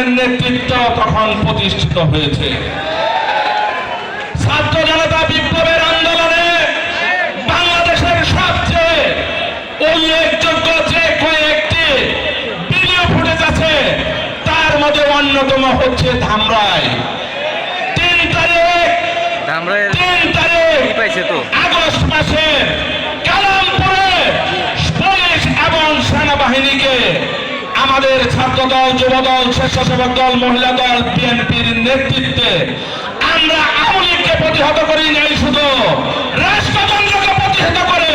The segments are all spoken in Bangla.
তারেক নেতৃত্ব তখন প্রতিষ্ঠিত হয়েছে। ছাত্র জনতা বিপ্লবের আন্দোলনে বাংলাদেশের সবচেয়ে উল্লেখযোগ্য যে কয়েকটি ভিডিও ফুটেজ আছে তার মধ্যে অন্যতম হচ্ছে ধামরাই। তিন তারিখ তিন তারিখ আগস্ট মাসে কালামপুরে পুলিশ এবং সেনাবাহিনীকে আমাদের ছাত্র দল যুব দল স্বেচ্ছাসেবক দল, মহিলা দল, বিএনপির নেতৃত্বে আমরা আওয়ামী লীগকে প্রতিহত করি নাই শুধু রাষ্ট্রযন্ত্রকে প্রতিহত করে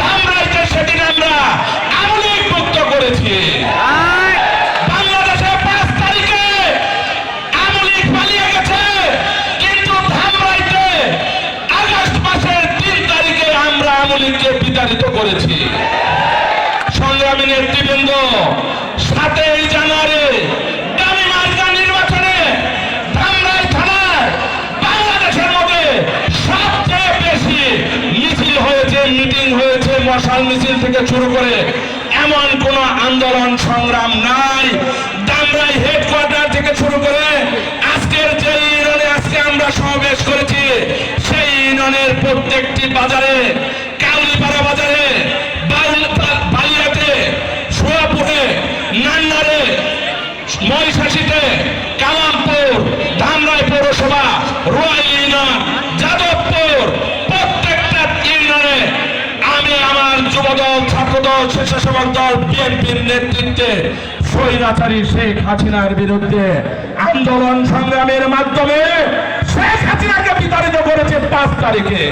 ধামরাইতে সেদিন আমরা আওয়ামী লীগ মুক্ত করেছি। বাংলাদেশে পাঁচ মিটিং হয়েছে, মশাল মিছিল থেকে শুরু করে এমন কোন আন্দোলন সংগ্রাম নাই। দামরাই হেডকোয়ার্টার থেকে শুরু করে আজকের যে ইউনিয়নে আজকে আমরা সমাবেশ করেছি, সেই ইউনিয়নের প্রত্যেকটি বাজারে যুবদল, ছাত্রদল, স্বেচ্ছাসেবক দল, বিএনপির নেতৃত্বে স্বৈরাচারী শেখ হাসিনার বিরুদ্ধে আন্দোলন সংগ্রামের মাধ্যমে শেখ হাসিনাকে বিতাড়িত করেছে পাঁচ তারিখে।